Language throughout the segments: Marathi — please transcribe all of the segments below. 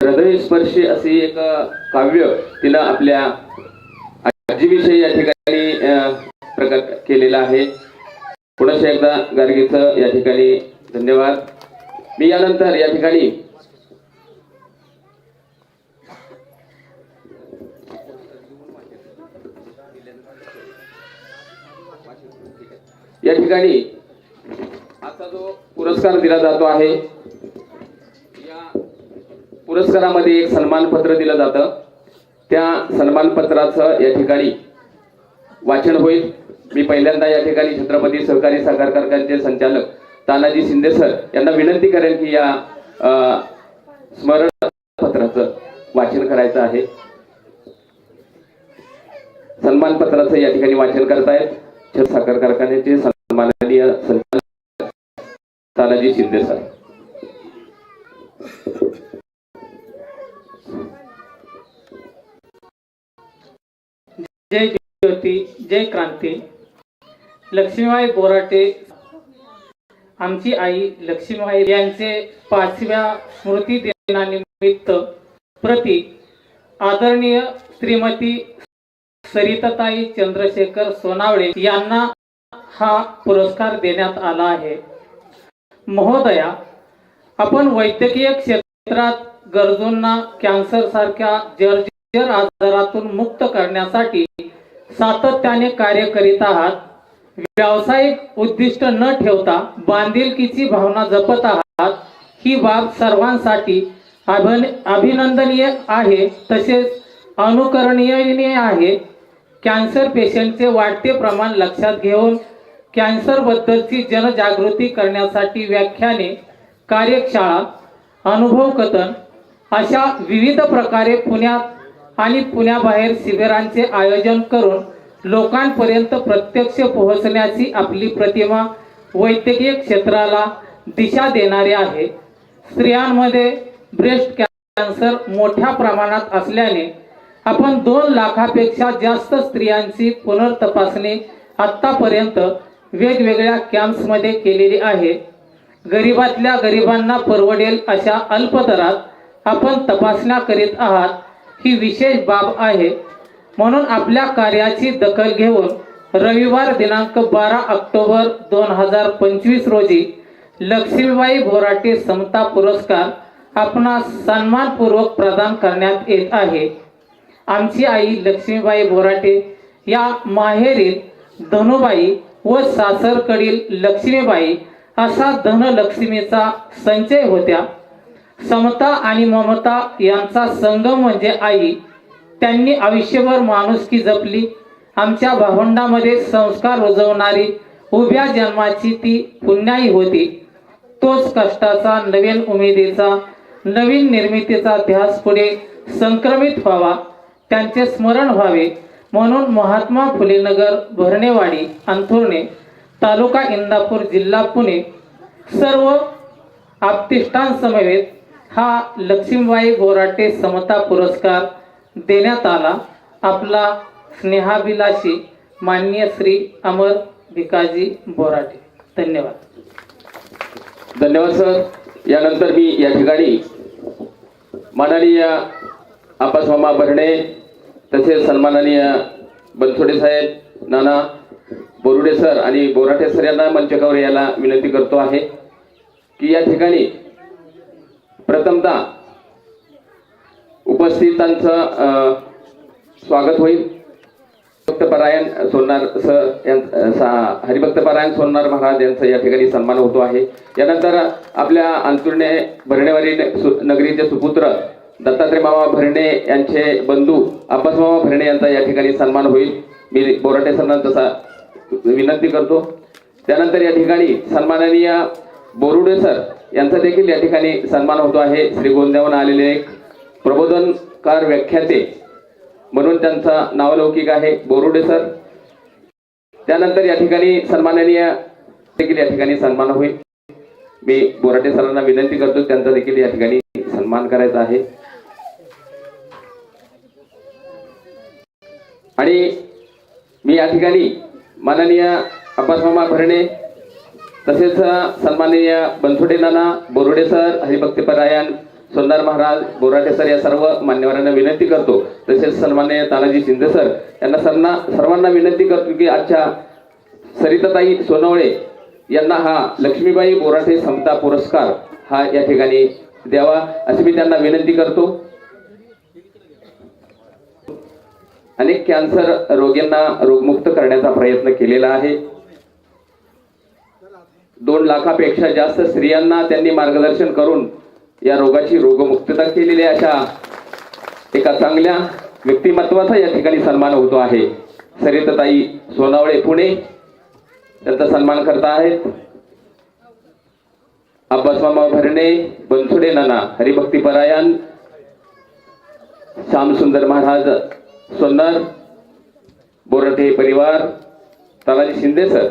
हृदयस्पर्शी असे एक काव्य तिनं आपल्या आजीविषयी या ठिकाणी प्रकट केलेलं आहे. पुन्हा एकदा गार्गीचं या ठिकाणी धन्यवाद. मी यानंतर या ठिकाणी या ठिकाणी आता जो पुरस्कार दिला जातो आहे पुरस्कारामध्ये एक सन्मानपत्र दिलं जातं. त्या सन्मानपत्राचं या ठिकाणी वाचन होईल. मी पहिल्यांदा या ठिकाणी छत्रपती सहकारी साखर कारखान्याचे संचालक तानाजी शिंदे सर यांना विनंती करेन की या स्मरण स्मरणपत्राचं वाचन करायचं आहे. सन्मानपत्राचं या ठिकाणी वाचन करतायत साखर कारखान्याचे सन्माननीय संचालक तानाजी शिंदे सर. जय ज्योती जय क्रांती. लक्ष्मीबाई बोराटे आमची आई लक्ष्मीबाई यांचे पाचव्या स्मृती दिनानिमित्त प्रति आदरणीय श्रीमती सरिताताई चंद्रशेखर सोनावळे यांना हा पुरस्कार देण्यात आला आहे. महोदया आपण वैद्यकीय क्षेत्रात गरजूंना कॅन्सर सारख्या जर्जर आजारातून मुक्त करण्यासाठी सातत्याने कार्य करीत आहात. व्यावसायिक उद्दिष्ट न ठेवता बांधिलकीची भावना जपत आहात. ही बाब सर्वांसाठी अभिन अभिनंदनीय आहे. तसेच अनुकरणीय आहे. कॅन्सर पेशंटचे वाढते प्रमाण लक्षात घेऊन कॅन्सरबद्दलची जनजागृती करण्यासाठी व्याख्याने कार्यशाळा अनुभव कथन अशा विविध प्रकारे पुण्यात आणि पुण्याबाहेर शिबिरांचे आयोजन करून लोकांपर्यंत प्रत्यक्ष पोहोचण्याची आपली प्रतिमा वैद्यकीय क्षेत्राला दिशा देणारी आहे. स्त्रियांमध्ये ब्रेस्ट कॅन्सर मोठ्या प्रमाणात असल्याने आपण दोन लाखापेक्षा जास्त स्त्रियांची पुनर्तपासणी आत्तापर्यंत वेगवेगळ्या कॅम्प्समध्ये केलेली आहे. गरिबातल्या गरिबांना परवडेल अशा अल्प दरात आपण तपासण्या करीत आहात. ही विशेष बाब आहे. म्हणून आपल्या कार्याची दखल घेऊन रविवार दिनांक बारा ऑक्टोबर दोन हजार पंचवीस रोजी लक्ष्मीबाई बोराटे समता पुरस्कार आपणास सन्मानपूर्वक प्रदान करण्यात येत आहे. आमची आई लक्ष्मीबाई बोराटे या माहेरील धनुबाई व सासरकडील लक्ष्मीबाई असा धनलक्ष्मीचा संचय होत्या. समता आणि ममता यांचा संगम म्हणजे आई. त्यांनी आयुष्यभर माणुसकी जपली. आमच्या भावंडामध्ये संस्कार रुजवणारी उभ्या जन्माची ती पुण्याई होती. तोच कष्टाचा नवीन उमेदीचा नवीन निर्मितीचा ध्यास पुढे संक्रमित व्हावा त्यांचे स्मरण व्हावे म्हणून महात्मा फुले नगर भरणेवाडी अंथुर्णे तालुका इंदापूर जिल्हा पुणे सर्व आप्तिष्ठांसमवेत हा लक्ष्मीबाई बोराटे समता पुरस्कार देण्यात आला. आपला स्नेहाभिलाषी मान्य श्री अमर भिकाजी बोराटे धन्यवाद. धन्यवाद सर. यानंतर मी या ठिकाणी माननीय आपासमामा भरणे तसेच सन्माननीय बनसोडे साहेब नाना बोरुडे सर आणि बोराटे सर यांना मंचकावर यायला विनंती करतो आहे की या ठिकाणी प्रथमतः उपस्थितांचं स्वागत होईल. भक्तपरायण सोनार सर यां- सा- हरिभक्तपरायण सोनार महाराज यांचा या ठिकाणी सन्मान होतो आहे. यानंतर आपल्या अंतुर्णे भरणेवारी सु- नगरीचे सुपुत्र दत्तात्रय मामा भरणे यांचे बंधू अब्बास मामा भरणे यांचा या ठिकाणी सन्मान होईल. मी बोराटे सरांना तसा विनंती करतो. त्यानंतर या ठिकाणी सन्माननीय बोरुडे सर यांचा देखील या ठिकाणी सन्मान होतो आहे. श्री गोंद्याहून आलेले एक प्रबोधनकार व्याख्याते म्हणून त्यांचा नावलौकिक आहे. बोरुडे सर. त्यानंतर या ठिकाणी सन्माननीय देखील या ठिकाणी सन्मान होईल. मी बोराटे सरांना विनंती करतो त्यांचा देखील या ठिकाणी सन्मान करायचा आहे. आणि मी या ठिकाणी माननीय अब्बासमा भरणे तसेच सन्माननीय बनसोडे नाना बोरुडे सर हरिभक्तीपरायण सोनार महाराज बोराटे सर या सर्व मान्यवरांना विनंती करतो. तसेच सन्माननीय तानाजी शिंदे सर यांना सर्वांना सर्वांना विनंती करतो की आजच्या सरिताताई सोनवळे यांना हा लक्ष्मीबाई बोराटे समता पुरस्कार हा या ठिकाणी द्यावा अशी मी त्यांना विनंती करतो. अनेक कॅन्सर रोगींना रोगमुक्त करण्याचा प्रयत्न केलेला आहे. दोन लाखापेक्षा जास्त स्त्रियांना त्यांनी मार्गदर्शन करून या रोगाची रोगमुक्तता केलेली अशा एका चांगल्या व्यक्तिमत्वाचा या ठिकाणी सन्मान होतो आहे. सरिताताई सोनावळे पुणे. त्यांचा सन्मान करत आहेत. अब्बास मामा भरणे बनसुडे नाना हरिभक्ती परायण श्यामसुंदर महाराज सोन्नर बोरटे परिवार तानाजी शिंदे सर.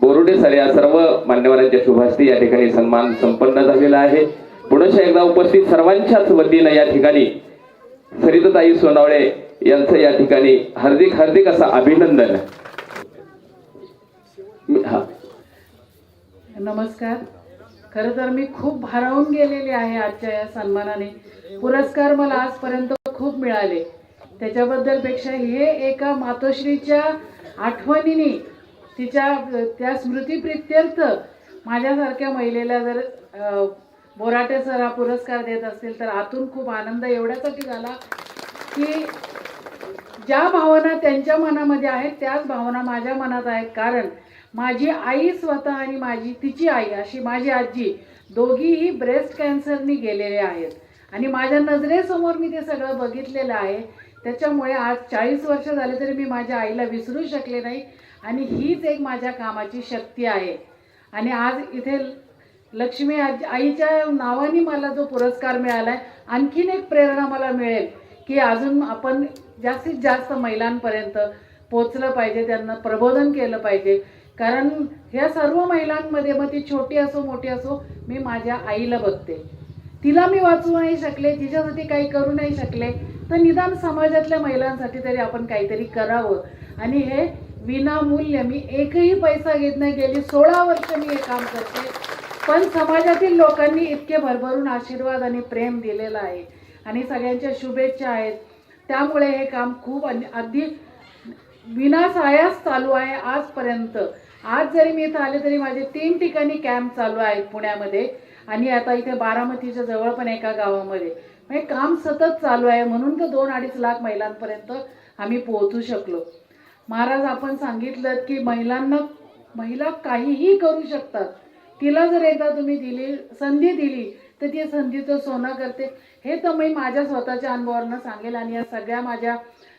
बोरुडे सर या सर्व मान्यवरांच्या शुभास्ती या ठिकाणी सन्मान संपन्न झालेला आहे. पुढच्या एकदा उपस्थित सर्वांच्याच वतीनं या ठिकाणी सरिताताई सोनावळे यांचं या ठिकाणी हार्दिक हार्दिक असं अभिनंदन. हा. नमस्कार. खरं तर मी खूप भारावून गेलेले आहे आजच्या या सन्मानाने. पुरस्कार मला आजपर्यंत खूप मिळाले. त्याच्याबद्दलपेक्षा हे एका मातोश्रीच्या आठवणीने तिच्या त्या स्मृतीप्रित्यर्थ माझ्यासारख्या महिलेला जर बोराटे सर हा पुरस्कार देत असतील तर आतून खूप आनंद एवढ्यासाठी झाला की ज्या भावना त्यांच्या मनामध्ये आहेत त्याच भावना माझ्या मनात आहेत. कारण माझी आई स्वतः आणि माझी तिची आई अशी माझी आजी दोघीही ब्रेस्ट कॅन्सरनी गेलेले आहेत. आणि माझ्या नजरेसमोर मी ते सगळं बघितलेलं आहे. त्याच्यामुळे आज चाळीस वर्ष झाले तरी मी माझ्या आईला विसरू शकले नाही. आणि हीच एक माझ्या कामाची शक्ती आहे. आणि आज इथे लक्ष्मी आज आईच्या नावाने मला जो पुरस्कार मिळाला आहे आणखीन एक प्रेरणा मला मिळेल की अजून आपण जास्तीत जास्त महिलांपर्यंत पोचलं पाहिजे त्यांना प्रबोधन केलं पाहिजे. कारण ह्या सर्व महिलांमध्ये मग ती छोटी असो मोठी असो मी माझ्या आईला बघते. तिला मी वाचू नाही शकले तिच्यासाठी काही करू नाही शकले तर निदान समाजातल्या महिलांसाठी तरी आपण काहीतरी करावं. आणि हे विनामूल्य मी एकही पैसा घेत नाही गेली सोळा वर्ष मी हे काम करते. पण समाजातील लोकांनी इतके भरभरून आशीर्वाद आणि प्रेम दिलेलं आहे आणि सगळ्यांच्या शुभेच्छा आहेत. त्यामुळे हे काम खूप अन- अगदी विनासायास चालू आहे आजपर्यंत. आज जरी मी इथं आले तरी माझे तीन ठिकाणी कॅम्प चालू आहेत पुण्यामध्ये आणि आता इथे बारामतीच्या जवळ पण एका गावामध्ये. म्हणजे काम सतत चालू आहे म्हणून तर दोन अडीच लाख महिलांपर्यंत आम्ही पोहोचू शकलो. महाराज आपण सांगितलं की महिलांना महिला काहीही करू शकतात. तिला जर एकदा तुम्ही दिली संधी दिली तर ती संधीचं सोनं करते. हे तर मी माझ्या स्वतःच्या अनुभवावरनं सांगेल आणि या सगळ्या माझ्या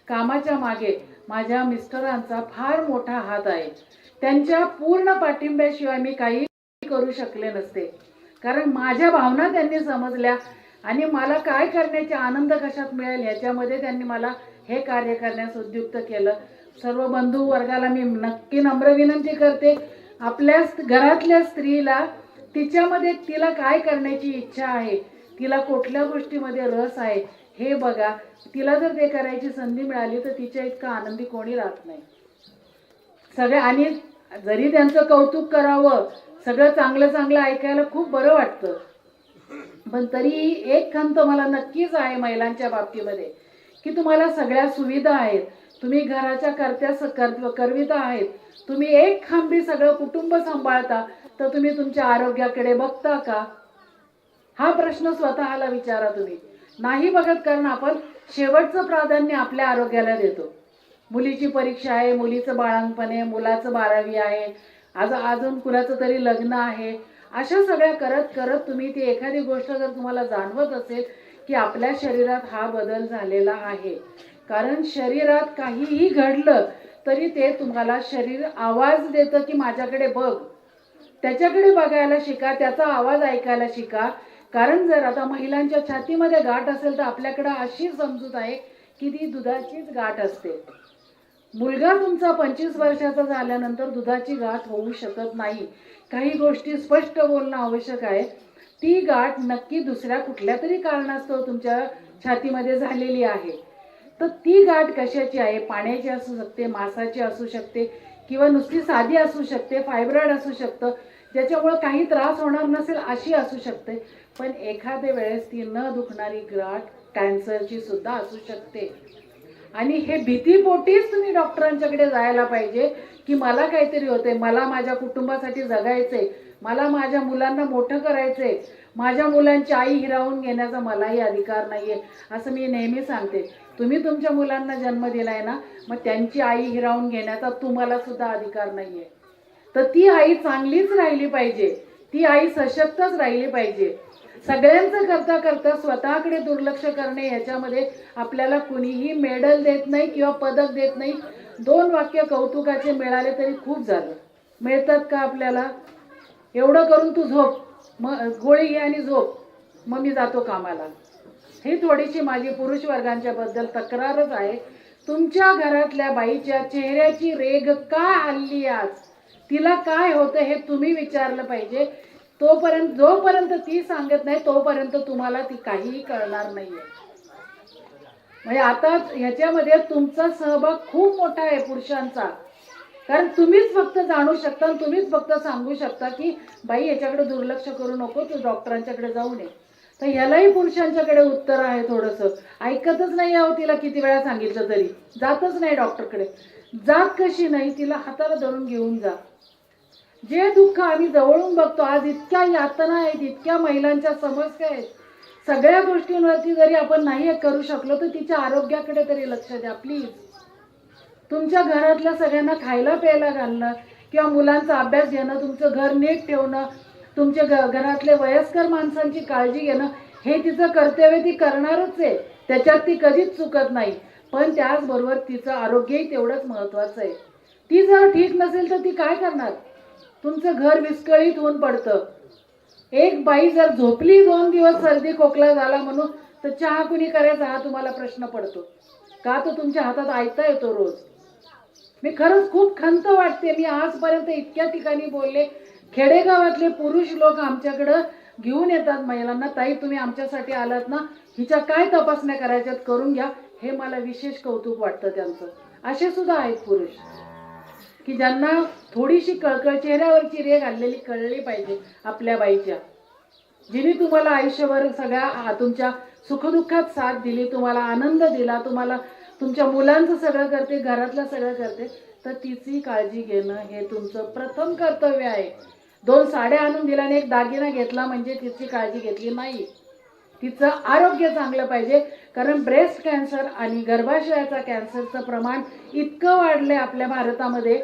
कामाच्या मागे माझ्या मिस्टरांचा फार मोठा हात आहे. त्यांच्या पूर्ण पाठिंब्याशिवाय मी काही करू शकले नसते. कारण माझ्या भावना त्यांनी समजल्या आणि मला काय करण्याचे आनंद कशात मिळेल ह्याच्यामध्ये त्यांनी मला हे कार्य करण्यास उद्युक्त केलं. सर्व बंधू वर्गाला मी नक्की नम्र विनंती करते. आपल्या घरातल्या स्त्रीला तिच्यामध्ये तिला काय करण्याची इच्छा आहे तिला कुठल्या गोष्टीमध्ये रस आहे हे बघा. तिला जर ते करायची संधी मिळाली तर तिच्या इतका आनंदी कोणी राहत नाही. सगळ्या आणि जरी त्यांचं कौतुक करावं सगळं चांगलं चांगलं ऐकायला खूप बरं वाटतं. पण तरी एक खंत मला नक्कीच आहे महिलांच्या बाबतीमध्ये की तुम्हाला सगळ्या सुविधा आहेत. तुम्ही घराच्या करत्या कर करविता आहेत. तुम्ही एक खांबी सगळं कुटुंब सांभाळता तर तुम्ही तुमच्या आरोग्याकडे बघता का? हा प्रश्न स्वतःला विचारा तुम्ही. नाही बघत कारण आपण शेवटचं प्राधान्य आपल्या आरोग्याला देतो. मुलीची परीक्षा आहे मुलीचं बाळांपण आहे मुलाचं बारावी आहे आज अजून कुणाचं तरी लग्न आहे. अशा सगळ्या करत करत तुम्ही ती एखादी गोष्ट जर तुम्हाला जाणवत असेल की आपल्या शरीरात हा बदल झालेला आहे कारण शरीरात काहीही घडलं तरी ते तुम्हाला शरीर आवाज देतं की माझ्याकडे बघ. त्याच्याकडे बघायला शिका त्याचा आवाज ऐकायला शिका. कारण जर आता महिलांच्या छातीमध्ये गाठ असेल तर आपल्याकडं अशी समजूत आहे की ती दुधाचीच गाठ असते. मुलगा तुमचा पंचवीस वर्षाचा झाल्यानंतर दुधाची गाठ होऊ शकत नाही. काही गोष्टी स्पष्ट बोलणं आवश्यक आहे. ती गाठ नक्की दुसऱ्या कुठल्या तरी कारणास्तव तुमच्या छातीमध्ये झालेली आहे. तर ती गाठ कशाची आहे? पाण्याची असू शकते मांसाची असू शकते किंवा नुसती साधी असू शकते फायब्रॉइड असू शकतं ज्याच्यामुळं काही त्रास होणार नसेल अशी असू शकते. पण एखाद्या वेळेस ती न दुखणारी गाठ कॅन्सरची सुद्धा असू शकते. आणि हे भीतीपोटीच तुम्ही डॉक्टरांच्याकडे जायला पाहिजे की मला काहीतरी होते मला माझ्या कुटुंबासाठी जगायचंय मला माझ्या मुलांना मोठं करायचंय माझ्या मुलांची आई हिरावून घेण्याचा मलाही अधिकार नाहीये असं मी नेहमी सांगते. तुम्ही तुमच्या मुलांना जन्म दिलाय ना मग त्यांची आई हिरावून घेण्याचा तुम्हाला सुद्धा अधिकार नाहीये. तर ती आई चांगलीच राहिली पाहिजे. ती आई सशक्तच राहिली पाहिजे. सगळ्यांचं करता करता स्वतःकडे दुर्लक्ष करणे याच्यामध्ये आपल्याला कुणीही मेडल देत नाही किंवा पदक देत नाही. दोन वाक्य कौतुकाचे मिळाले तरी खूप झालं. मिळतात का आपल्याला? एवढं करून तू झोप. मग गोळी घे आणि झोप. मग मी जातो कामाला. ही थोडीशी माझी पुरुष वर्गांच्या बद्दल तक्रारच आहे. तुमच्या घरातल्या बाईच्या चेहऱ्याची रेग का हल्ली आज? तिला काय होतं हे तुम्ही विचारलं पाहिजे. तोपर्यंत जोपर्यंत ती सांगत नाही तोपर्यंत तुम्हाला ती काहीही कळणार नाहीये. म्हणजे आता ह्याच्यामध्ये तुमचा सहभाग खूप मोठा आहे पुरुषांचा. कारण तुम्हीच फक्त जाणू शकता आणि तुम्हीच फक्त सांगू शकता की बाई याच्याकडे दुर्लक्ष करू नको तू डॉक्टरांच्याकडे जाऊ नये. तर यालाही पुरुषांच्याकडे उत्तर आहे थोडंसं. ऐकतच नाही आहो तिला किती वेळा सांगितलं तरी. जातच नाही डॉक्टरकडे. जात कशी नाही तिला हाताला धरून घेऊन जा. जे दुःख आम्ही जवळून बघतो आज इतक्या यातना आहेत इतक्या महिलांच्या समस्या आहेत. सगळ्या गोष्टींवरती जरी आपण नाही करू शकलो तर तिच्या आरोग्याकडे तरी लक्ष द्या प्लीज. तुमच्या घरातल्या सगळ्यांना खायला प्यायला घालणं किंवा मुलांचा अभ्यास घेणं तुमचं घर नीट ठेवणं तुमच्या घ घरातले वयस्कर माणसांची काळजी घेणं हे तिचं कर्तव्य ती करणारच आहे. त्याच्यात ती कधीच चुकत नाही. पण त्याचबरोबर तिचं आरोग्यही तेवढंच महत्त्वाचं आहे. ती जर ठीक नसेल तर ती काय करणार? तुमचं घर विस्कळीत होऊन पडतं. एक बाई जर झोपली दोन दिवस सर्दी खोकला झाला म्हणून तर चहा कुणी करायचा हा तुम्हाला प्रश्न पडतो. का तो तुमच्या हातात ऐकता येतो रोज? मी खरंच खूप खंत वाटते. मी आजपर्यंत इतक्या ठिकाणी बोलले खेडेगावातले पुरुष लोक आमच्याकडं घेऊन येतात महिलांना. ताई तुम्ही आमच्यासाठी आलात ना? हिच्या काय तपासण्या करायच्यात करून घ्या. हे मला विशेष कौतुक वाटतं त्यांचं. असे सुद्धा आहेत पुरुष. की ज्यांना थोडीशी कळकळ चेहऱ्यावरची रेग आलेली कळली पाहिजे आपल्या बाईच्या. जिने तुम्हाला आयुष्यभर सगळ्या तुमच्या सुखदुःखात साथ दिली तुम्हाला आनंद दिला तुम्हाला तुमच्या मुलांचं सगळं करते घरातलं सगळं करते तर तिची काळजी घेणं हे तुमचं प्रथम कर्तव्य आहे. दोन साड्या आणून दिल्या आणि एक दागिना घेतला म्हणजे तिची काळजी घेतली नाही. तिचं आरोग्य चांगलं पाहिजे कारण ब्रेस्ट कॅन्सर आणि गर्भाशयाचा कॅन्सरचं प्रमाण इतकं वाढलंय आपल्या भारतामध्ये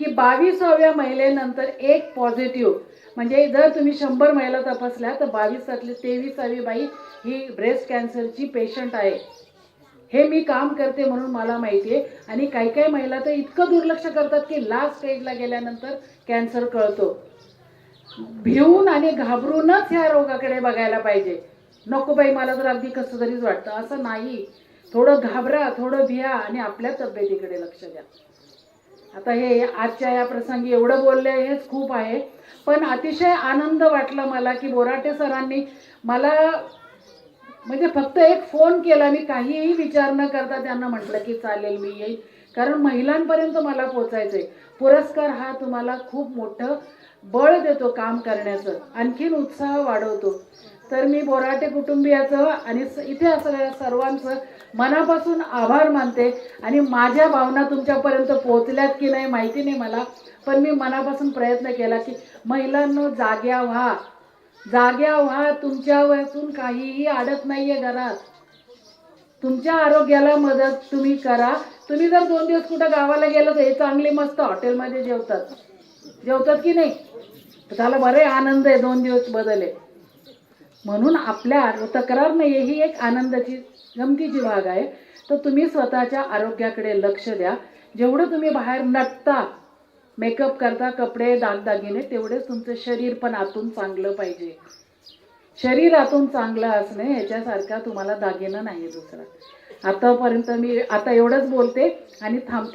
की बावीसाव्या महिलेनंतर एक पॉझिटिव्ह म्हणजे जर तुम्ही शंभर महिला तपासल्या तर बावीसातली तेवीसावी बाई ही ब्रेस्ट कॅन्सरची पेशंट आहे. हे मी काम करते म्हणून मला माहिती आहे. आणि काही काही महिला तर इतकं दुर्लक्ष करतात की लास्ट स्टेजला गेल्यानंतर कॅन्सर कळतो. भिवून आणि घाबरूनच ह्या रोगाकडे बघायला पाहिजे. नको बाई मला तर अगदी कसं तरीच वाटतं. असं नाही. थोडं घाबरा थोडं भिया आणि आपल्या तब्येतीकडे लक्ष द्या. आता हे आजच्या या प्रसंगी एवढं बोलले हेच खूप आहे. पण अतिशय आनंद वाटला मला की बोराटे सरांनी मला म्हणजे फक्त एक फोन केला. मी काहीही विचार न करता त्यांना म्हटलं की चालेल मी येईल कारण महिलांपर्यंत मला पोचायचं आहे पुरस्कार हा तुम्हाला खूप मोठं बळ देतो काम करण्याचं. आणखीन उत्साह वाढवतो. तर मी बोराटे कुटुंबियाचं आणि स- इथे सगळ्या सर्वांचं मनापासून आभार मानते. आणि माझ्या भावना तुमच्यापर्यंत पोहोचल्यात की नाही माहिती नाही मला. पण मी मनापासून प्रयत्न केला की महिलांनो जाग्या व्हा. जाग्या व्हा. तुमच्यापासून काहीही अडत आहे घरात. तुमच्या आरोग्याला मदत तुम्ही करा. तुम्ही जर दोन दिवस कुठं गावाला गेलं तर हे चांगली मस्त हॉटेलमध्ये जेवतात. जेवतात की नाही? त्याला बरे आनंद आहे दोन दिवस बदले म्हणून आपल्या तक्रार नाही ही एक आनंदाची गमतीची भाग आहे. तर तुम्ही स्वतःच्या आरोग्याकडे लक्ष द्या. जेवढं तुम्ही बाहेर नटता मेकअप करता कपडे दागदागिने तेवढेच तुमचं शरीर पण आतून चांगलं पाहिजे. शरीर आतून चांगलं असणे ह्याच्यासारखा तुम्हाला दागिनं नाही दुसरा. आतापर्यंत मी आता एवढंच बोलते आणि थांबते.